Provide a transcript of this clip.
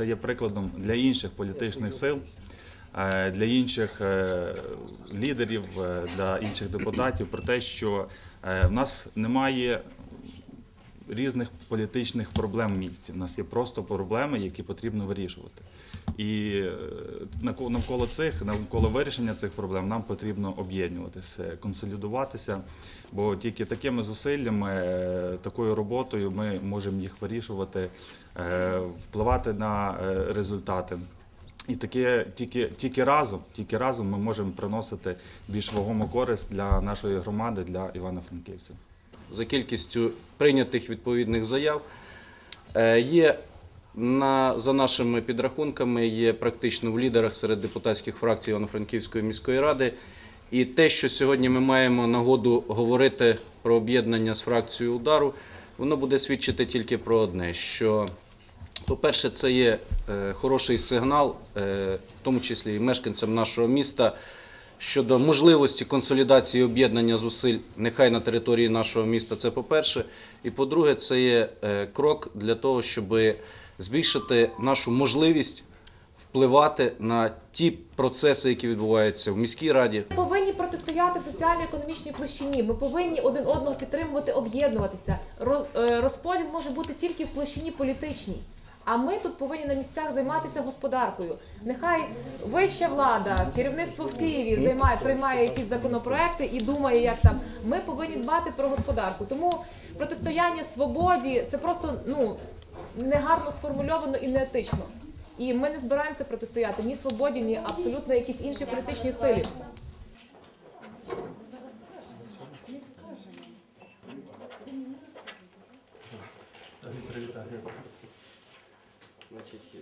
це є прикладом для інших політичних сил, е, для інших е, лідерів, е, для інших депутатів про те, що в нас немає різних політичних проблем в місті. У нас є просто проблеми, які потрібно вирішувати. І е, навколо цих, навколо вирішення цих проблем нам потрібно об'єднуватися, консолідуватися, бо тільки такими зусиллями, е, такою роботою ми можемо їх вирішувати, е, впливати на результати. І таке тільки, тільки разом, тільки разом ми можемо приносити більш вагому користь для нашої громади, для Івано-Франківців. За кількістю прийнятих відповідних заяв. Е, Є на, за нашими підрахунками, є практично в лідерах серед депутатських фракцій Івано-Франківської міської ради. І те, що сьогодні ми маємо нагоду говорити про об'єднання з фракцією удару, воно буде свідчити тільки про одне: що, по-перше, це є е, хороший сигнал, е, в тому числі і мешканцям нашого міста, щодо можливості консолідації об'єднання зусиль нехай на території нашого міста. Це по-перше. І по-друге, це є е, крок для того, щоб збільшити нашу можливість впливати на ті процеси, які відбуваються в міській раді, Ми повинні протистояти в соціально-економічній площині. Ми повинні один одного підтримувати, об'єднуватися. Е, Розподіл може бути тільки в площині політичній. А ми тут повинні на місцях займатися господаркою. Нехай вища влада, керівництво в Києві займає, приймає якісь законопроекти і думає, як там. Ми повинні дбати про господарку. Тому протистояння свободі це просто ну негарно сформульовано і неетично. І ми не збираємося протистояти ні свободі, ні абсолютно якісь інші політичні силі. Значить,